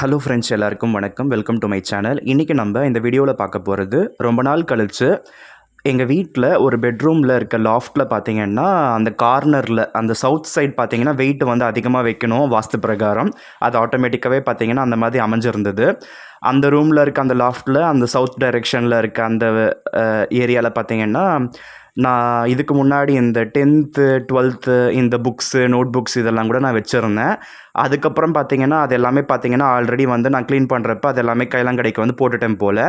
Hello friends எல்லாருக்கும் வணக்கம். Welcome to my channel இன்றைக்கி நம்ம இந்த வீடியோவில் பார்க்க போகிறது ரொம்ப நாள் கழித்து எங்கள் வீட்டில் ஒரு பெட்ரூமில் இருக்க லாஃப்ட்டில் பார்த்தீங்கன்னா அந்த கார்னரில் அந்த சவுத் சைட் பார்த்தீங்கன்னா வெயிட் வந்து அதிகமாக வைக்கணும் வாஸ்து பிரகாரம். அது ஆட்டோமேட்டிக்காகவே பார்த்தீங்கன்னா அந்த மாதிரி அமைஞ்சிருந்தது. அந்த ரூமில் இருக்க அந்த லாஃப்ட்டில் அந்த சவுத் டைரெக்ஷனில் இருக்க அந்த ஏரியாவில் பார்த்தீங்கன்னா நான் இதுக்கு முன்னாடி இந்த டென்த்து டுவெல்த்து இந்த புக்ஸு நோட் புக்ஸ் இதெல்லாம் கூட நான் வச்சுருந்தேன். அதுக்கப்புறம் பார்த்தீங்கன்னா அது எல்லாமே பார்த்தீங்கன்னா ஆல்ரெடி வந்து நான் க்ளீன் பண்ணுறப்ப அது எல்லாமே கைலாங்கடைக்கு வந்து போட்டுட்டேன் போல்.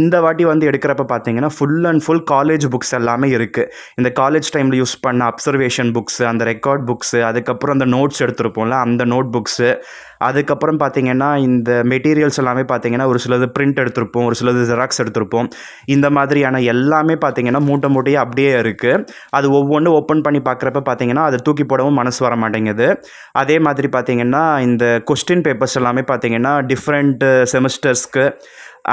இந்த வாட்டி வந்து எடுக்கிறப்ப பார்த்தீங்கன்னா full and full college books எல்லாமே இருக்குது இந்த காலேஜ் டைமில் யூஸ் பண்ண அப்சர்வேஷன் புக்ஸு அந்த ரெக்கார்ட் புக்ஸு அதுக்கப்புறம் அந்த நோட்ஸ் எடுத்திருப்போம்ல அந்த நோட் புக்ஸு அதுக்கப்புறம் பார்த்தீங்கன்னா இந்த மெட்டீரியல்ஸ் எல்லாமே பார்த்தீங்கன்னா ஒரு சிலது பிரிண்ட் எடுத்திருப்போம் ஒரு சிலது ஜெராக்ஸ் எடுத்திருப்போம். இந்த மாதிரியான எல்லாமே பார்த்தீங்கன்னா மூட்டை மூட்டையாக அப்படியே இருக்குது அது ஒவ்வொன்றும் ஓப்பன் பண்ணி பார்க்குறப்ப பார்த்தீங்கன்னா அதை தூக்கி போடவும் மனசு வர மாட்டேங்குது அதே மாதிரி பார்த்தீங்கன்னா இந்த கொஸ்டின் பேப்பர்ஸ் எல்லாமே பார்த்தீங்கன்னா டிஃப்ரெண்ட் செமஸ்டர்ஸ்க்கு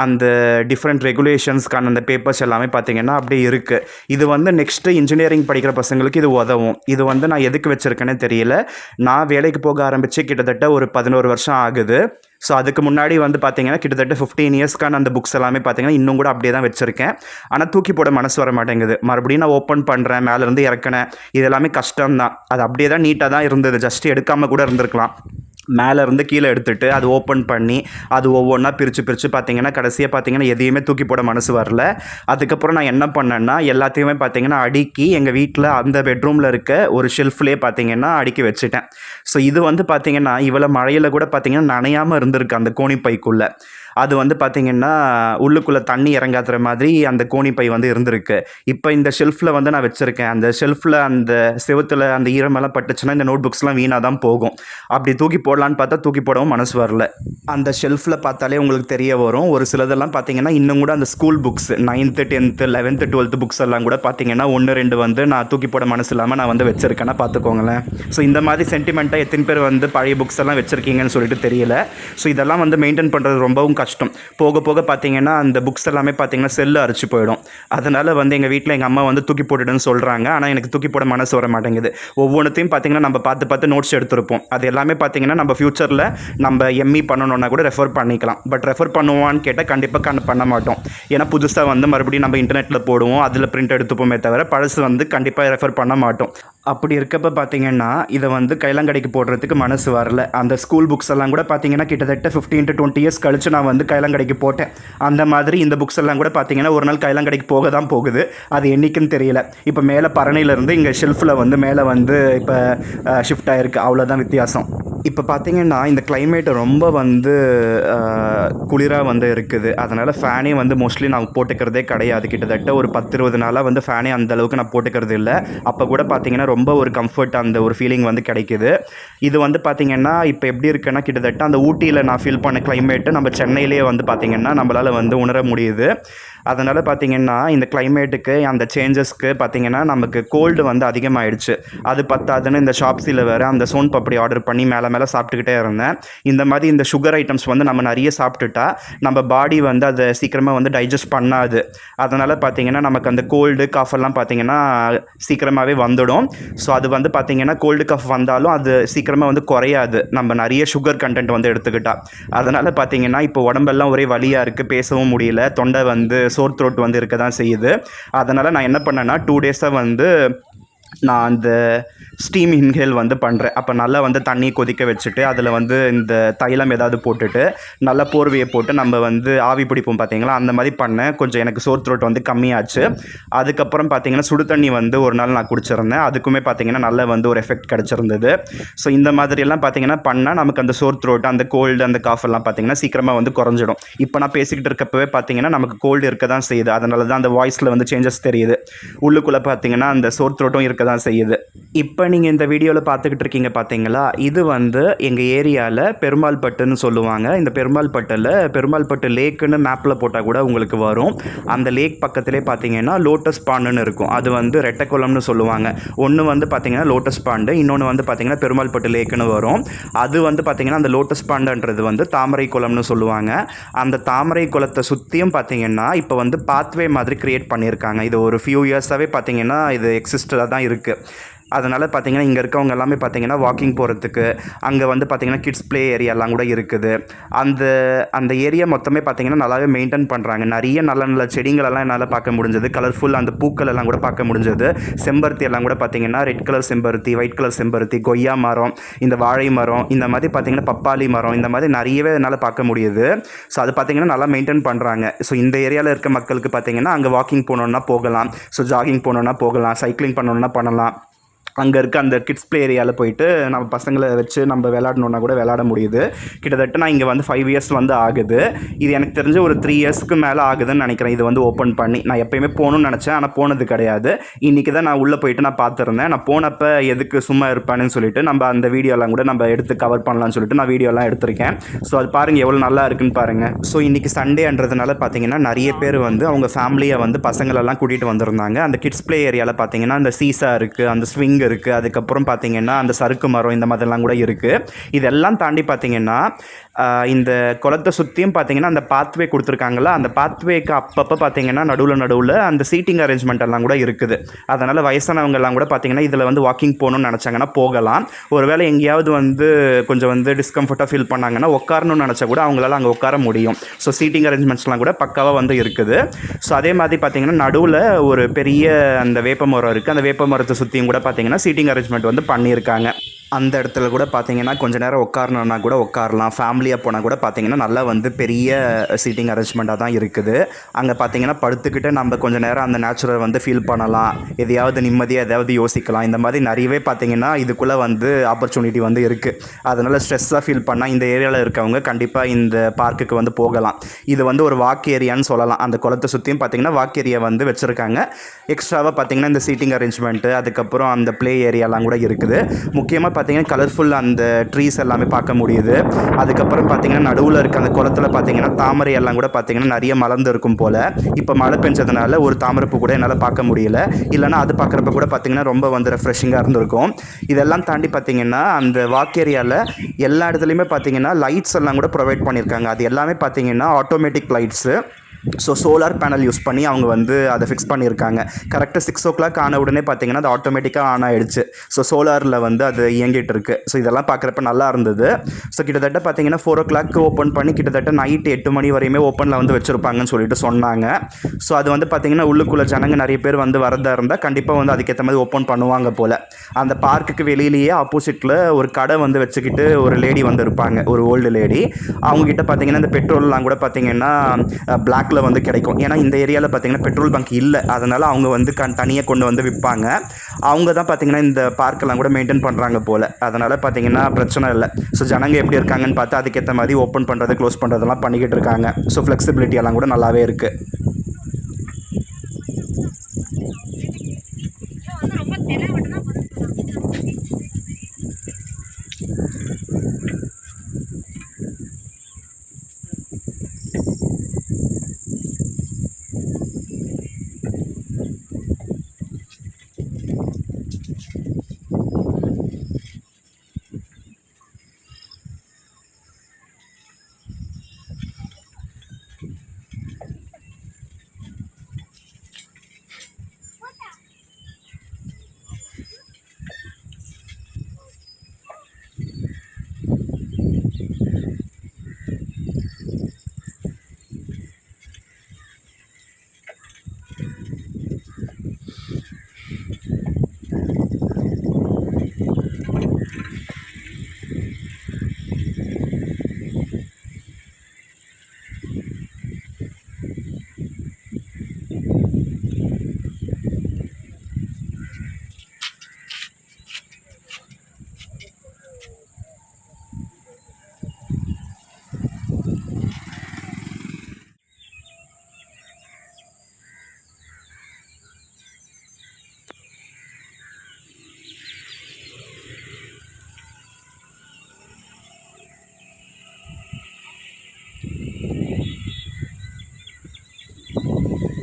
அந்த டிஃப்ரெண்ட் ரெகுலேஷன்ஸ்க்கான அந்த பேப்பர்ஸ் எல்லாமே பார்த்தீங்கன்னா அப்படியே இருக்குது இது வந்து நெக்ஸ்ட்டு இன்ஜினியரிங் படிக்கிற பசங்களுக்கு இது உதவும். இது வந்து நான் எதுக்கு வச்சுருக்கேனே தெரியல. நான் வேலைக்கு போக ஆரம்பித்து கிட்டத்தட்ட ஒரு பதினோரு வருஷம் ஆகுது. ஸோ அதுக்கு முன்னாடி வந்து பார்த்தீங்கன்னா கிட்டத்தட்ட ஃபிஃப்டீன் இயர்ஸ்க்கான அந்த புக்ஸ் எல்லாமே பார்த்தீங்கன்னா இன்னும் கூட அப்படியே தான் வச்சுருக்கேன். ஆனால் தூக்கி போட மனசு வர மாட்டேங்குது. மறுபடியும் நான் ஓப்பன் பண்ணுறேன் மேலேருந்து இறக்கினேன். இது எல்லாமே கஷ்டம் தான் அது அப்படியே தான் நீட்டாக தான் இருந்தது. ஜஸ்ட் எடுக்காமல் கூட இருந்திருக்கலாம். மேலே இருந்து கீழே எடுத்துகிட்டு அது ஓப்பன் பண்ணி அது ஒவ்வொன்றா பிரித்து பிரித்து பார்த்தீங்கன்னா கடைசியாக பார்த்தீங்கன்னா எதையுமே தூக்கி போட மனசு வரல. அதுக்கப்புறம் நான் என்ன பண்ணேன்னா எல்லாத்தையுமே பார்த்தீங்கன்னா அடுக்கி எங்கள் வீட்டில் அந்த பெட்ரூமில் இருக்க ஒரு ஷெல்ஃப்லேயே பார்த்தீங்கன்னா அடுக்கி வச்சுட்டேன். ஸோ இது வந்து பார்த்தீங்கன்னா இவ்வளோ மழையில் கூட பார்த்தீங்கன்னா நனையாமல் இருந்திருக்கு அந்த கோணிப்பைக்குள்ளே. அது வந்து பார்த்திங்கன்னா உள்ளுக்குள்ளே தண்ணி இறங்காத்துற மாதிரி அந்த கோணிப்பை வந்து இருந்திருக்கு. இப்போ இந்த ஷெல்ஃபில் வந்து நான் வச்சுருக்கேன். அந்த ஷெல்ஃபில் அந்த செவத்தில் அந்த ஈரமெல்லாம் பட்டுச்சுன்னா இந்த நோட் புக்ஸ்லாம் வீணாக தான் போகும். அப்படி தூக்கி போடலான்னு பார்த்தா தூக்கி போடவும் மனசு வரல. அந்த ஷெல்ஃபில் பார்த்தாலே உங்களுக்கு தெரிய வரும். ஒரு சிலதெல்லாம் பார்த்தீங்கன்னா இன்னும் கூட அந்த school books ninth tenth eleventh twelfth books எல்லாம் கூட பார்த்தீங்கன்னா ஒன்று ரெண்டு வந்து நான் தூக்கி போட மனசு இல்லாமல் நான் வந்து வச்சுருக்கேன்னா பார்த்துக்கோங்களேன் ஸோ இந்த மாதிரி சென்டிமெண்ட்டாக எத்தனை பேர் வந்து பழைய புக்ஸ் எல்லாம் வச்சுருக்கீங்கன்னு சொல்லிட்டு தெரியல. ஸோ இதெல்லாம் வந்து மெயின்டைன் பண்ணுறது ரொம்பவும் கஷ்டம். போக போக பார்த்தீங்கன்னா அந்த புக்ஸ் எல்லாமே பார்த்தீங்கன்னா செல்லு அரிச்சு போயிடும். அதனால் வந்து எங்கள் வீட்டில் எங்கள் அம்மா வந்து தூக்கி போட்டுடுன்னு சொல்கிறாங்க ஆனால் எனக்கு தூக்கி போட மனசு வர மாட்டேங்குது. ஒவ்வொன்றுத்தையும் பார்த்தீங்கன்னா நம்ம பார்த்து பார்த்து நோட்ஸ் எடுத்திருப்போம். அது எல்லாமே பார்த்தீங்கன்னா நம்ம ஃப்யூச்சரில் நம்ம எம்இ பண்ணணுன்னா கூட ரெஃபர் பண்ணிக்கலாம். பட் ரெஃபர் பண்ணுவான்னு கேட்டால் கண்டிப்பாக கண் பண்ண மாட்டோம். ஏன்னா புதுசாக வந்து மறுபடியும் நம்ம இன்டர்நெட்டில் போடுவோம். அதில் பிரிண்ட் எடுத்துப்போமே தவிர பழசு வந்து கண்டிப்பாக ரெஃபர் பண்ண மாட்டோம். அப்படி இருக்கப்ப பார்த்தீங்கன்னா இதை வந்து கைலாங்கடைக்கு போடுறதுக்கு மனசு வரல. அந்த ஸ்கூல் புக்ஸ் எல்லாம் கூட பார்த்தீங்கன்னா கிட்டத்தட்ட ஃபிஃப்டீன் டு டுவெண்ட்டி இயர்ஸ் கழிச்சு நான் வந்து கைலாங்கடைக்கு போட்டேன். அந்த மாதிரி இந்த புக்ஸ் எல்லாம் கூட பார்த்தீங்கன்னா ஒரு நாள் கைலாங்கடைக்கு போக தான் போகுது. அது என்றைக்குன்னு தெரியல. இப்போ மேலே பரணியிலேருந்து இங்கே ஷெல்ஃபில் வந்து மேலே வந்து இப்போ ஷிஃப்ட் ஆகிருக்கு அவ்வளோதான் வித்தியாசம். இப்போ பார்த்தீங்கன்னா இந்த கிளைமேட் ரொம்ப வந்து குளிராக வந்து இருக்குது. அதனால் ஃபேனே வந்து மோஸ்ட்லி நான் போட்டுக்கிறதே கிடையாது. கிட்டத்தட்ட ஒரு பத்து இருபது நாளாக வந்து ஃபேனே அந்தளவுக்கு நான் போட்டுக்கிறது இல்லை. அப்போ கூட பார்த்தீங்கன்னா ரொம்ப ஒரு கம்ஃபர்ட் அந்த ஒரு ஃபீலிங் வந்து கிடைக்குது. இது வந்து பார்த்தீங்கன்னா இப்போ எப்படி இருக்குன்னா கிட்டத்தட்ட அந்த ஊட்டியில் நான் ஃபீல் பண்ண கிளைமேட்டு நம்ம சென்னை சென்னையிலேயே வந்து பார்த்திங்கன்னா நம்மளால் வந்து உணர முடியுது. அதனால் பார்த்தீங்கன்னா இந்த கிளைமேட்டுக்கு அந்த சேஞ்சஸ்க்கு பார்த்தீங்கன்னா நமக்கு கோல்டு வந்து அதிகமாகிடுச்சு அது பத்தாதுன்னு இந்த ஷாப்ஸில் வேறு அந்த சோன் பப்படி ஆர்டர் பண்ணி மேலே மேலே சாப்பிட்டுக்கிட்டே இருந்தேன். இந்த மாதிரி இந்த சுகர் ஐட்டம்ஸ் வந்து நம்ம நிறைய சாப்பிட்டுட்டா நம்ம பாடி வந்து அதை சீக்கிரமாக வந்து டைஜஸ்ட் பண்ணாது. அதனால் பார்த்தீங்கன்னா நமக்கு அந்த கோல்டு காஃப் எல்லாம் பார்த்தீங்கன்னா சீக்கிரமாகவே வந்துடும். ஸோ அது வந்து பார்த்தீங்கன்னா கோல்டு காஃப் வந்தாலும் அது சீக்கிரமாக வந்து குறையாது. நம்ம நிறைய சுகர் கண்டென்ட் வந்து எடுத்துக்கிட்டா. அதனால் பார்த்தீங்கன்னா இப்போ உடம்பெல்லாம் ஒரே வலியாக இருக்குது பேசவும் முடியல தொண்டை வந்து சோர் த்ரோட் வந்து இருக்க தான் செய்யுது. அதனால் நான் என்ன பண்ணேன்னா டூ டேஸாக வந்து நான் அந்த ஸ்டீம் இன்ஹேல் வந்து பண்ணுறேன் அப்போ நல்லா வந்து தண்ணி கொதிக்க வச்சுட்டு அதில் வந்து இந்த தைலம் ஏதாவது போட்டுட்டு நல்லா போர்வையை போட்டு நம்ம வந்து ஆவி பிடிப்போம் பார்த்தீங்களா அந்த மாதிரி பண்ணேன். கொஞ்சம் எனக்கு சோர் த்ரோட் வந்து கம்மியாச்சு. அதுக்கப்புறம் பார்த்தீங்கன்னா சுடு தண்ணி வந்து ஒரு நாள் நான் குடிச்சிருந்தேன். அதுக்குமே பார்த்தீங்கன்னா நல்ல வந்து ஒரு எஃபெக்ட் கிடச்சிருந்தது. ஸோ இந்த மாதிரியெல்லாம் பார்த்தீங்கன்னா பண்ணால் நமக்கு அந்த சோர் த்ரோட் அந்த கோல்டு அந்த காஃப் எல்லாம் பார்த்தீங்கன்னா சீக்கிரமாக வந்து குறைஞ்சிடும். இப்போ நான் பேசிக்கிட்டு இருக்கப்பவே பார்த்தீங்கன்னா நமக்கு கோல்டு இருக்க தான் செய்யுது. அதனால தான் அந்த வாய்ஸில் வந்து சேஞ்சஸ் தெரியுது. உள்ளுக்குள்ளே பார்த்தீங்கன்னா அந்த சோர் த்ரோட்டும் இருக்க தான் செய்யுது. இப்போ நீங்கள் இந்த வீடியோவில் பார்த்துக்கிட்டு இருக்கீங்க பார்த்தீங்களா இது வந்து எங்கள் ஏரியாவில் பெருமாள்பட்டுன்னு சொல்லுவாங்க. இந்த பெருமாள்பட்டில் பெருமாள்பட்டு லேக்குன்னு மேப்பில் போட்டால் கூட உங்களுக்கு வரும். அந்த லேக் பக்கத்திலே பார்த்தீங்கன்னா லோட்டஸ் பாண்டுன்னு இருக்கும். அது வந்து ரெட்டக்குளம்னு சொல்லுவாங்க. ஒன்று வந்து பார்த்தீங்கன்னா லோட்டஸ் பாண்டு இன்னொன்று வந்து பார்த்தீங்கன்னா பெருமாள்பட்டு லேக்குன்னு வரும். அது வந்து பார்த்தீங்கன்னா அந்த லோட்டஸ் பாண்டுன்றது வந்து தாமரை குளம்னு சொல்லுவாங்க. அந்த தாமரை குளத்தை சுற்றியும் பார்த்தீங்கன்னா இப்போ வந்து பாத்வே மாதிரி க்ரியேட் பண்ணியிருக்காங்க. இது ஒரு ஃபியூ இயர்ஸாகவே பார்த்தீங்கன்னா இது எக்ஸிஸ்டாக தான் இருக்குது அதனால் பார்த்தீங்கன்னா இங்கே இருக்கவங்க எல்லாமே பார்த்தீங்கன்னா வாக்கிங் போகிறதுக்கு அங்கே வந்து பார்த்தீங்கன்னா கிட்ஸ் ப்ளே ஏரியாலாம் கூட இருக்குது. அந்த அந்த ஏரியா மொத்தமே பார்த்தீங்கன்னா நல்லாவே மெயின்டைன் பண்ணுறாங்க நிறைய நல்ல நல்ல செடிங்களெல்லாம் என்னால் பார்க்க முடிஞ்சது. கலர்ஃபுல் அந்த பூக்கள் எல்லாம் கூட பார்க்க முடிஞ்சது. செம்பருத்தி எல்லாம் கூட பார்த்தீங்கன்னா ரெட் கலர் செம்பருத்தி ஒயிட் கலர் செம்பருத்தி கொய்யா மரம் இந்த வாழை மரம் இந்த மாதிரி பார்த்தீங்கன்னா பப்பாளி மரம் இந்த மாதிரி நிறையவே என்னால் பார்க்க முடியுது. ஸோ அது பார்த்தீங்கன்னா நல்லா மெயின்டைன் பண்ணுறாங்க ஸோ இந்த ஏரியாவில் இருக்க மக்களுக்கு பார்த்தீங்கன்னா அங்கே வாக்கிங் போகணுன்னா போகலாம். ஸோ ஜாகிங் போகணுன்னா போகலாம். சைக்கிளிங் பண்ணணுன்னா பண்ணலாம். அங்கே இருக்க அந்த கிட்ஸ் ப்ளே ஏரியாவில் போயிட்டு நம்ம பசங்களை வச்சு நம்ம விளையாடணுன்னா கூட விளையாட முடியுது. கிட்டத்தட்ட நான் இங்கே வந்து ஃபைவ் இயர்ஸ் வந்து ஆகுது. இது எனக்கு தெரிஞ்ச ஒரு த்ரீ இயர்ஸ்க்கு மேலே ஆகுதுன்னு நினைக்கிறேன். இது வந்து ஓப்பன் பண்ணி நான் எப்பயுமே போகணும்னு நினச்சேன் ஆனால் போனது கிடையாது. இன்றைக்கி தான் நான் உள்ளே போயிட்டு நான் பார்த்துருந்தேன். நான் போனப்போ எதுக்கு சும்மா இருப்பானுன்னு சொல்லிட்டு நம்ம அந்த வீடியோலாம் கூட நம்ம எடுத்து கவர் பண்ணலாம்னு சொல்லிட்டு நான் வீடியோலாம் எடுத்திருக்கேன். ஸோ அது பாருங்கள் எவ்வளோ நல்லா இருக்குன்னு பாருங்கள் ஸோ இன்றைக்கி சண்டேன்றதுனால பார்த்தீங்கன்னா நிறைய பேர் வந்து அவங்க ஃபேமிலியை வந்து பசங்களெல்லாம் கூட்டிகிட்டு வந்திருந்தாங்க. அந்த கிட்ஸ் ப்ளே ஏரியாவில் பார்த்தீங்கன்னா அந்த சீசா இருக்குது அந்த ஸ்விங் இருக்குது அதுக்கப்புறம் பார்த்திங்கன்னா அந்த சறுக்கு மரம் இந்த மாதிரிலாம் கூட இருக்குது இதெல்லாம் தாண்டி பார்த்தீங்கன்னா இந்த குளத்தை சுற்றியும் பார்த்தீங்கன்னா அந்த பாத்வே கொடுத்துருக்காங்களா அந்த பாத்வேக்கு அப்பப்போ பார்த்திங்கன்னா நடுவில் நடுவில் அந்த சீட்டிங் அரேஞ்ச்மெண்ட் எல்லாம் கூட இருக்குது. அதனால் வயசானவங்கெல்லாம் கூட பார்த்தீங்கன்னா இதில் வந்து வாக்கிங் போகணும்னு நினச்சாங்கன்னா போகலாம். ஒருவேளை எங்கேயாவது வந்து கொஞ்சம் வந்து டிஸ்கம்ஃபர்ட்டாக ஃபீல் பண்ணாங்கன்னா உட்காரணும்னு நினச்சா கூட அவங்களால அங்கே உட்கார முடியும். ஸோ சீட்டிங் அரேஞ்ச்மெண்ட்ஸ்லாம் கூட பக்காவாக வந்து இருக்குது. ஸோ அதே மாதிரி பார்த்திங்கன்னா நடுவில் ஒரு பெரிய அந்த வேப்ப மரம் இருக்குது அந்த வேப்ப மரத்தை சுற்றியும் கூட பார்த்திங்கன்னா சீட்டிங் அரேஞ்ச்மெண்ட் வந்து பண்ணியிருக்காங்க. அந்த இடத்துல கூட பார்த்தீங்கன்னா கொஞ்ச நேரம் உட்காரணுன்னா கூட உட்காரலாம். ஃபேமிலியாக போனால் கூட பார்த்தீங்கன்னா நல்லா வந்து பெரிய சீட்டிங் அரேஞ்ச்மெண்ட்டாக தான் இருக்குது. அங்கே பார்த்தீங்கன்னா படுத்துக்கிட்டு நம்ம கொஞ்ச நேரம் அந்த நேச்சுரல் வந்து ஃபீல் பண்ணலாம். எதையாவது நிம்மதியாக எதாவது யோசிக்கலாம். இந்த மாதிரி நிறையவே பார்த்தீங்கன்னா இதுக்குள்ளே வந்து ஆப்பர்ச்சுனிட்டி வந்து இருக்குது அதனால் ஸ்ட்ரெஸ்ஸாக ஃபீல் பண்ணால் இந்த ஏரியாவில் இருக்கவங்க கண்டிப்பாக இந்த பார்க்குக்கு வந்து போகலாம். இது வந்து ஒரு வாக் ஏரியான்னு சொல்லலாம். அந்த குளத்தை சுற்றியும் பார்த்தீங்கன்னா வாக் ஏரியா வந்து வச்சுருக்காங்க. எக்ஸ்ட்ராவாக பார்த்தீங்கன்னா இந்த சீட்டிங் அரேஞ்ச்மெண்ட்டு அதுக்கப்புறம் அந்த ப்ளே ஏரியாலாம் கூட இருக்குது. முக்கியமாக பார்த்தீங்கன்னா கலர்ஃபுல் அந்த ட்ரீஸ் எல்லாமே பார்க்க முடியுது. அதுக்கப்புறம் பார்த்தீங்கன்னா நடுவில் இருக்க அந்த குளத்துல பார்த்தீங்கன்னா தாமரை எல்லாம் கூட பார்த்தீங்கன்னா நிறைய மலர்ந்து இருக்கும் போல். இப்போ மழை பெஞ்சதுனால ஒரு தாமரைப்பூ கூட என்னால் பார்க்க முடியல. இல்லைன்னா அது பார்க்குறப்ப கூட பார்த்தீங்கன்னா ரொம்ப வந்து ரெஃப்ரெஷிங்காக இருந்திருக்கும். இதெல்லாம் தாண்டி பார்த்தீங்கன்னா அந்த வாக் ஏரியாவில் எல்லா இடத்துலையுமே பார்த்தீங்கன்னா லைட்ஸ் எல்லாம் கூட ப்ரொவைட் பண்ணியிருக்காங்க. அது எல்லாமே பார்த்தீங்கன்னா automatic lights so solar panel use பண்ணி அவங்க வந்து அதை ஃபிக்ஸ் பண்ணியிருக்காங்க. கரெக்டாக சிக்ஸ் ஓ கிளாக் ஆன உடனே பார்த்தீங்கன்னா அது ஆட்டோமேட்டிக்காக ஆன் ஆகிடுச்சு ஸோ சோலாரில் வந்து அது இயங்கிட்டு இருக்கு. ஸோ இதெல்லாம் பார்க்குறப்ப நல்லா இருந்தது. ஸோ கிட்டத்தட்ட பார்த்தீங்கன்னா ஃபோர் ஓ கிளாக் ஓப்பன் பண்ணி கிட்டத்தட்ட நைட் எட்டு மணி வரையுமே ஓப்பனில் வந்து வச்சுருப்பாங்கன்னு சொல்லிட்டு சொன்னாங்க. ஸோ அது வந்து பார்த்தீங்கன்னா உள்ளுக்குள்ளே ஜனங்க நிறைய பேர் வந்து வரதா இருந்தால் கண்டிப்பாக வந்து அதுக்கேற்ற மாதிரி ஓப்பன் பண்ணுவாங்க போல். அந்த பார்க்குக்கு வெளியிலேயே ஆப்போசிட்டில் ஒரு கடை வந்து வச்சுக்கிட்டு ஒரு லேடி வந்து இருப்பாங்க. ஒரு ஓல்டு லேடி அவங்கக்கிட்ட பார்த்தீங்கன்னா இந்த பெட்ரோல்லாம் கூட பார்த்தீங்கன்னா பிளாக்ல வந்து கிடைக்கும். ஏன்னா இந்த ஏரியாவில் பார்த்தீங்கன்னா பெட்ரோல் பங்க் இல்லை. அதனால் அவங்க வந்து கண் தனியாக கொண்டு வந்து விற்பாங்க அவங்க தான் பார்த்தீங்கன்னா இந்த பார்க்கெல்லாம் கூட மெயின்டைன் பண்ணுறாங்க போல். அதனால் பார்த்தீங்கன்னா பிரச்சனை இல்லை. ஸோ ஜனங்க எப்படி இருக்காங்கன்னு பார்த்து அதுக்கேற்ற மாதிரி ஓப்பன் பண்ணுறது க்ளோஸ் பண்ணுறதெல்லாம் பண்ணிக்கிட்டு இருக்காங்க. ஸோ ஃப்ளெக்சிபிலிட்டி எல்லாம் கூட நல்லாவே இருக்குது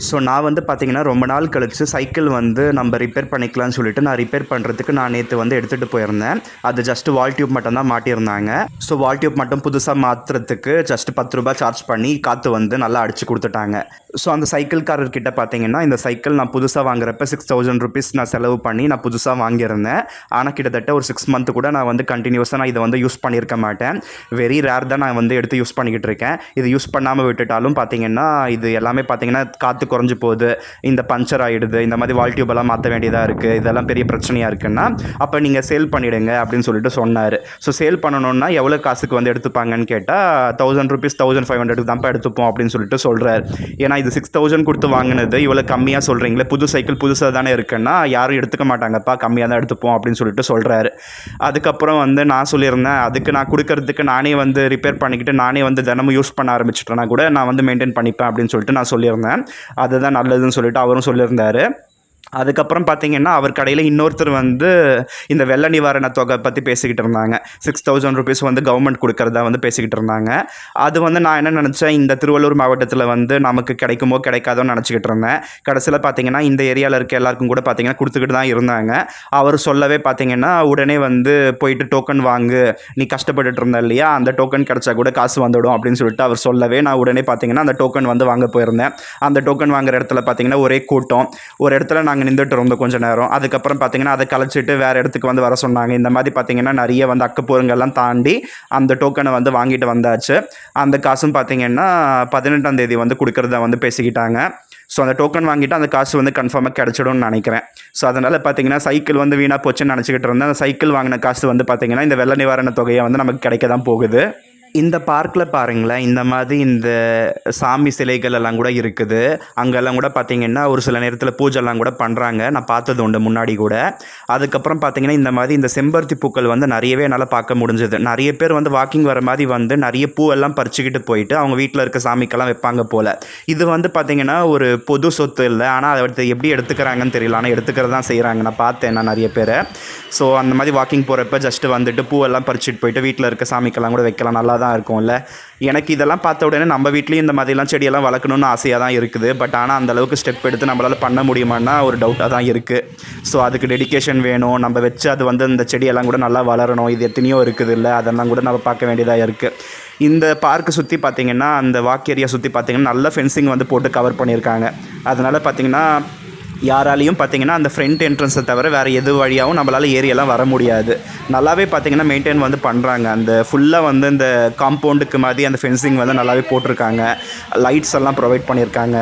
ஸோ நான் வந்து பார்த்தீங்கன்னா ரொம்ப நாள் கழித்து சைக்கிள் வந்து நம்ம ரிப்பேர் பண்ணிக்கலாம்னு சொல்லிட்டு நான் ரிப்பேர் பண்ணுறதுக்கு நான் நேற்று வந்து எடுத்துகிட்டு போயிருந்தேன். அது ஜஸ்ட் வால் டியூப் மட்டும் தான் மாட்டியிருந்தாங்க. ஸோ வால் டியூப் மட்டும் புதுசாக மாற்றுறதுக்கு ஜஸ்ட் பத்து ரூபாய் சார்ஜ் பண்ணி காற்று வந்து நல்லா அடித்து கொடுத்துட்டாங்க. ஸோ அந்த சைக்கிள்காரர்கிட்ட பார்த்தீங்கன்னா இந்த சைக்கிள் நான் புதுசாக வாங்குறப்ப சிக்ஸ் தௌசண்ட் ருபீஸ் நான் செலவு பண்ணி நான் புதுசாக வாங்கியிருந்தேன். ஆனால் கிட்டத்தட்ட ஒரு சிக்ஸ் மந்த் கூட நான் வந்து கண்டினியூஸாக நான் இதை வந்து யூஸ் பண்ணியிருக்க மாட்டேன். வெரி ரேர் தான் நான் வந்து எடுத்து யூஸ் பண்ணிக்கிட்டு இருக்கேன். இது யூஸ் பண்ணாமல் விட்டுட்டாலும் பார்த்தீங்கன்னா இது எல்லாமே பார்த்தீங்கன்னா காற்று குறைஞ்சு போகுது. இந்த பஞ்சர் ஆகிடுது இந்த மாதிரி வால் டியூப் எல்லாம் மாற்ற வேண்டியதாக இருக்குது இதெல்லாம் பெரிய பிரச்சனையாக இருக்குன்னா அப்போ நீங்கள் சேல் பண்ணிவிடுங்க அப்படின்னு சொல்லிட்டு சொன்னார். ஸோ சேல் பண்ணணும்னா எவ்வளோ காசுக்கு வந்து எடுத்துப்பாங்கன்னு கேட்டால் thousand rupees thousand five hundred தான்ப்பா எடுத்துப்போம் அப்படின்னு சொல்லிட்டு சொல்கிறார் ஏன்னா இது சிக்ஸ் தௌசண்ட் கொடுத்து வாங்கினது இவ்வளோ கம்மியாக சொல்கிறீங்களே புது சைக்கிள் புதுசாக தானே இருக்குன்னா யாரும் எடுத்துக்க மாட்டாங்கப்பா கம்மியாக தான் எடுத்துப்போம் அப்படின்னு சொல்லிட்டு சொல்கிறாரு அதுக்கப்புறம் வந்து நான் சொல்லியிருந்தேன் அதுக்கு நான் கொடுக்கறதுக்கு நானே வந்து ரிப்பேர் பண்ணிக்கிட்டு நானே வந்து தினமும் யூஸ் பண்ண ஆரம்பிச்சிட்டேன்னா கூட நான் வந்து மெயின்டைன் பண்ணிப்பேன் அப்படின்னு சொல்லிட்டு நான் சொல்லியிருந்தேன். அதுதான் நல்லதுன்னு சொல்லிட்டு அவரும் சொல்லியிருந்தாரு. அதுக்கப்புறம் பார்த்தீங்கன்னா அவர் கடையில் இன்னொருத்தர் வந்து இந்த வெள்ள நிவாரண தொகை பற்றி பேசிக்கிட்டு இருந்தாங்க. சிக்ஸ் தௌசண்ட் ருபீஸ் வந்து கவர்மெண்ட் கொடுக்குறதா வந்து பேசிக்கிட்டு இருந்தாங்க. அது வந்து நான் என்ன நினச்சேன் இந்த திருவள்ளூர் மாவட்டத்தில் வந்து நமக்கு கிடைக்குமோ கிடைக்காதோன்னு நினச்சிக்கிட்டு இருந்தேன். கடைசியில் பார்த்தீங்கன்னா இந்த ஏரியாவில் இருக்க எல்லாருக்கும் கூட பார்த்தீங்கன்னா கொடுத்துக்கிட்டு தான் இருந்தாங்க. அவர் சொல்லவே பார்த்தீங்கன்னா உடனே வந்து போயிட்டு டோக்கன் வாங்கு. நீ கஷ்டப்பட்டுட்டு இருந்த இல்லையா? அந்த டோக்கன் கிடைச்சா கூட காசு வந்துடும் அப்படின்னு சொல்லிட்டு அவர் சொல்லவே நான் உடனே பார்த்தீங்கன்னா அந்த டோக்கன் வந்து வாங்க போயிருந்தேன். அந்த டோக்கன் வாங்குற இடத்துல பார்த்தீங்கன்னா ஒரே கூட்டம். ஒரு இடத்துல நாங்கள் அங்கே நின்றுட்டு இருந்தோம் கொஞ்சம் நேரம். அதுக்கப்புறம் பார்த்தீங்கன்னா அதை கழிச்சிட்டு வேறு இடத்துக்கு வந்து வர சொன்னாங்க. இந்த மாதிரி பார்த்தீங்கன்னா நிறைய வந்து அக்கப்பூரங்கள்லாம் தாண்டி அந்த டோக்கனை வந்து வாங்கிட்டு வந்தாச்சு. அந்த காசும் பார்த்தீங்கன்னா பதினெட்டாம் தேதி வந்து கொடுக்குறத வந்து பேசிக்கிட்டாங்க. ஸோ அந்த டோக்கன் வாங்கிட்டு அந்த காசு வந்து கன்ஃபார்மாக கிடச்சிடும்னு நினைக்கிறேன். ஸோ அதனால் பார்த்தீங்கன்னா சைக்கிள் வந்து வீணாக போச்சுன்னு நினச்சிக்கிட்டு இருந்தேன். அந்த சைக்கிள் வாங்கின காசு வந்து பார்த்தீங்கன்னா இந்த வெள்ள நிவாரண தொகையை வந்து நமக்கு கிடைக்க தான் போகுது. இந்த பார்க்கில் பாருங்களேன் இந்த மாதிரி இந்த சாமி சிலைகள் எல்லாம் கூட இருக்குது. அங்கெல்லாம் கூட பார்த்தீங்கன்னா ஒரு சில நேரத்தில் பூஜைலாம் கூட பண்ணுறாங்க நான் பார்த்தது உண்டு முன்னாடி கூட. அதுக்கப்புறம் பார்த்தீங்கன்னா இந்த மாதிரி இந்த செம்பருத்தி பூக்கள் வந்து நிறையவே என்னால் பார்க்க முடிஞ்சது. நிறைய பேர் வந்து வாக்கிங் வர மாதிரி வந்து நிறைய பூவெல்லாம் பறிச்சுக்கிட்டு போயிட்டு அவங்க வீட்டில் இருக்க சாமிக்கெல்லாம் வைப்பாங்க போல். இது வந்து பார்த்தீங்கன்னா ஒரு பொது சொத்து இல்லை. ஆனால் அதை எடுத்து எப்படி எடுத்துக்கிறாங்கன்னு தெரியல. ஆனால் எடுத்துக்கிறது தான் செய்கிறாங்க நான் பார்த்தேன் நான் நிறைய பேரை. ஸோ அந்த மாதிரி வாக்கிங் போகிறப்ப ஜஸ்ட்டு வந்துட்டு பூவெல்லாம் பறிச்சுட்டு போயிட்டு வீட்டில் இருக்க சாமிக்கெல்லாம் கூட வைக்கலாம். நல்லா தான் இருக்கும்ல. எனக்கு இதெல்லாம் பார்த்த உடனே நம்ம வீட்லேயும் இந்த மாதிரிலாம் செடியெல்லாம் வளர்க்கணும்னு ஆசையாக தான் இருக்குது. பட் ஆனால் அந்தளவுக்கு ஸ்டெப் எடுத்து நம்மளால் பண்ண முடியுமான்னா ஒரு டவுட்டாக தான் இருக்குது ஸோ அதுக்கு டெடிகேஷன் வேணும். நம்ம வச்சு அது வந்து இந்த செடியெல்லாம் கூட நல்லா வளரணும். இது எத்தனையோ இருக்குது இல்லை. அதெல்லாம் கூட நம்ம பார்க்க வேண்டியதாக இருக்குது இந்த பார்க்கை சுற்றி பார்த்தீங்கன்னா அந்த வாக் ஏரியா சுற்றி பார்த்தீங்கன்னா நல்ல ஃபென்சிங் வந்து போட்டு கவர் பண்ணியிருக்காங்க. அதனால் பார்த்தீங்கன்னா யாராலையும் பார்த்தீங்கன்னா அந்த ஃப்ரண்ட் என்ட்ரன்ஸை தவிர வேறு எது வழியாகவும் நம்மளால் ஏரியெல்லாம் வர முடியாது. நல்லாவே பார்த்தீங்கன்னா மெயின்டைன் வந்து பண்ணுறாங்க அந்த ஃபுல்லாக வந்து இந்த காம்பவுண்டுக்கு மாதிரி அந்த ஃபென்சிங் வந்து நல்லாவே போட்டிருக்காங்க. லைட்ஸ் எல்லாம் ப்ரொவைட் பண்ணியிருக்காங்க.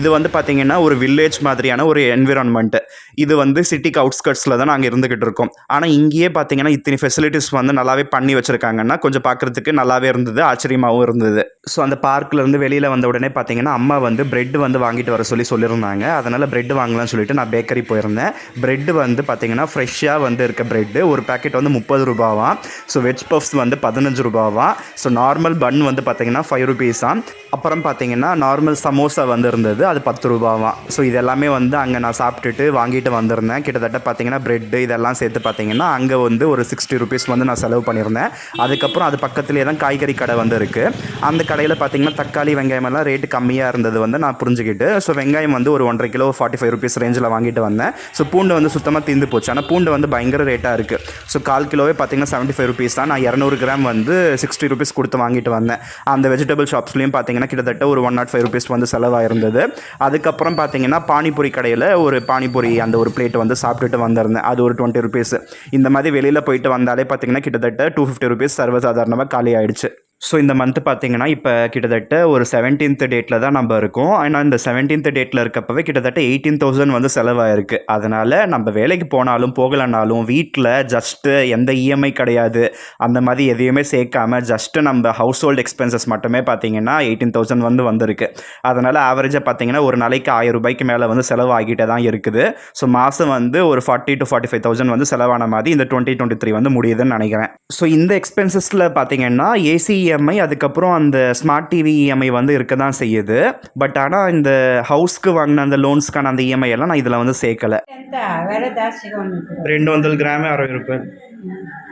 இது வந்து பார்த்திங்கன்னா ஒரு வில்லேஜ் மாதிரியான ஒரு என்விரான்மெண்ட்டு இது வந்து சிட்டிக்கு அவுட்ஸ்கட்ஸில் தான் நாங்கள் இருந்துக்கிட்டு இருக்கோம். ஆனால் இங்கேயே பார்த்தீங்கன்னா இத்தனை ஃபெசிலிட்டிஸ் வந்து நல்லாவே பண்ணி வச்சுருக்காங்கன்னா கொஞ்சம் பார்க்குறதுக்கு நல்லாவே இருந்தது ஆச்சரியமாகவும் இருந்தது. ஸோ அந்த பார்க்லேருந்து வெளியில் வந்த உடனே பார்த்தீங்கன்னா அம்மா வந்து பிரெட் வந்து வாங்கிட்டு வர சொல்லி சொல்லியிருந்தாங்க. அதனால் பிரெட் வாங்கலாம்னு சொல்லிட்டு நான் பேக்கரி போயிருந்தேன். பிரெட் வந்து பார்த்தீங்கன்னா ஃப்ரெஷ்ஷாக வந்து இருக்க பிரெட்டு ஒரு பேக்கெட் வந்து முப்பது ரூபாவாம் ஸோ வெஜ் பஃப்ஸ் வந்து பதினஞ்சு ரூபாவாம் ஸோ நார்மல் பன் வந்து பார்த்தீங்கன்னா ஃபைவ் ருபீஸாம் அப்புறம் பார்த்தீங்கன்னா நார்மல் சமோசா வந்து இருந்தது அது பத்து ரூபாவாம் ஸோ இது எல்லாமே வந்து அங்கே நான் சாப்பிட்டுட்டு வாங்கிட்டு வந்திருந்தேன். கிட்டத்தட்ட பார்த்தீங்கன்னா பிரெட்டு இதெல்லாம் சேர்த்து பார்த்தீங்கன்னா அங்கே வந்து ஒரு சிக்ஸ்டி ருபீஸ் வந்து நான் செலவு பண்ணியிருந்தேன். அதுக்கப்புறம் அது பக்கத்துலேயே தான் காய்கறி கடை வந்து இருக்குது அந்த கடையில் பார்த்தீங்கன்னா தக்காளி வெங்காயம் எல்லாம் ரேட்டு கம்மியாக இருந்தது வந்து நான் புரிஞ்சுக்கிட்டு ஸோ வெங்காயம் வந்து ஒரு ஒன்றரை கிலோ ஃபார்ட்டி ஃபைவ் ருபீஸ் ரேஞ்சில் வாங்கிட்டு வந்தேன். ஸோ பூண்டு வந்து சுத்தமாக தீந்து போச்சு. ஆனால் பூண்டு வந்து பயங்கர ரேட்டாக இருக்குது ஸோ கால் கிலோவே பார்த்தீங்கன்னா செவன்ட்டி ஃபைவ் ருபீஸ் தான். நான் இரநூறு கிராம் வந்து சிக்ஸ்டி ருபீஸ் கொடுத்து வாங்கிட்டு வந்தேன். அந்த வெஜிடபிள் ஷாப்ஸ்லேயும் பார்த்தீங்கன்னா கிட்டத்தட்ட ஒரு ஒன் நாட் ஃபைவ் ருபீஸ் வந்து செலவாயிருந்தது. அதுக்கப்புறம் பார்த்தீங்கன்னா பானிபூரி கடையில் ஒரு பானிபூரி அந்த ஒரு பிளேட் வந்து சாப்பிட்டுட்டு வந்திருந்தேன். அது ஒரு டுவெண்ட்டி ருபீஸ் இந்த மாதிரி வெளியில் போயிட்டு வந்தாலே பார்த்தீங்கன்னா கிட்டத்தட்ட டூ ஃபிஃப்டி ருபீஸ் சர்வசாதாரணமாக காலி ஆயிடுச்சு. ஸோ இந்த மந்த்து பார்த்தீங்கன்னா இப்போ கிட்டத்தட்ட ஒரு செவன்டீன்த் டேட்டில் தான் நம்ம இருக்கோம். ஆனால் இந்த செவன்டீன்த் டேட்டில் இருக்கப்பவே கிட்டத்தட்ட எயிட்டீன் தௌசண்ட் வந்து செலவாயிருக்கு. அதனால் நம்ம வேலைக்கு போனாலும் போகலைனாலும் வீட்டில் ஜஸ்ட்டு எந்த இஎம்ஐ கிடையாது. அந்த மாதிரி எதையுமே சேர்க்காம ஜஸ்ட்டு நம்ம ஹவுஸ் ஹோல்ட் எக்ஸ்பென்சஸ் மட்டுமே பார்த்தீங்கன்னா எயிட்டீன் தௌசண்ட் வந்து வந்திருக்கு. அதனால் ஆவரேஜாக பார்த்தீங்கன்னா ஒரு நாளைக்கு ஆயிரம் ரூபாய்க்கு மேலே வந்து செலவாகிட்டே தான் இருக்குது. ஸோ மாதம் வந்து ஒரு forty to forty five thousand வந்து செலவான மாதிரி இந்த டுவெண்ட்டி டுவெண்ட்டி த்ரீ வந்து முடியுதுன்னு நினைக்கிறேன். ஸோ இந்த எக்ஸ்பென்சஸில் பார்த்தீங்கன்னா ஏசி இஎம்ஐ அதுக்கப்புறம் அந்த ஸ்மார்ட் டிவி இஎம்ஐ வந்து இருக்க தான் செய்யுது பட் ஆனால் இந்த ஹவுஸ்க்கு வாங்கின அந்த லோன்ஸ்க்கான அந்த இஎம்ஐ எல்லாம் நான் இதில் வந்து சேர்க்கலை ఎంత వేరే దాసిగా ఉంది ఇప్పుడు రెండు వందల గ్రామే అరవై రూపాయలు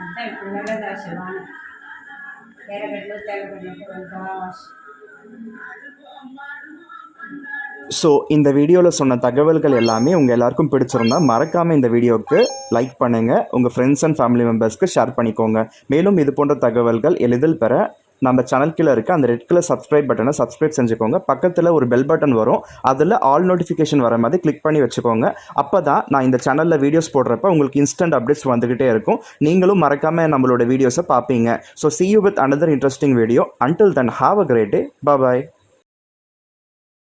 అంతా ఇప్పుడు వేరే దాసిగా ఎర్రగడ్డలు తెల్లగడ్డలు ఇంకా ஸோ இந்த வீடியோவில் சொன்ன தகவல்கள் எல்லாமே உங்கள் எல்லாருக்கும் பிடிச்சிருந்தா மறக்காமல் இந்த வீடியோவுக்கு லைக் பண்ணுங்கள் உங்கள் ஃப்ரெண்ட்ஸ் அண்ட் ஃபேமிலி மெம்பர்ஸ்க்கு ஷேர் பண்ணிக்கோங்க மேலும் இது போன்ற தகவல்கள் எளிதில் பெற நம்ம சேனல் கீழே இருக்க அந்த ரெட் கலர் சப்ஸ்கிரைப் பட்டனை சப்ஸ்கிரைப் செஞ்சுக்கோங்க. பக்கத்தில் ஒரு பெல் பட்டன் வரும். அதில் ஆல் நோட்டிஃபிகேஷன் வர மாதிரி கிளிக் பண்ணி வச்சுக்கோங்க. அப்போ தான் நான் இந்த சேனலில் வீடியோஸ் போடுறப்ப உங்களுக்கு இன்ஸ்டன்ட் அப்டேட்ஸ் வந்துக்கிட்டே இருக்கும். நீங்களும் மறக்காமல் நம்மளோட வீடியோஸை பார்ப்பீங்க. So see you with another interesting video until then have a great day bye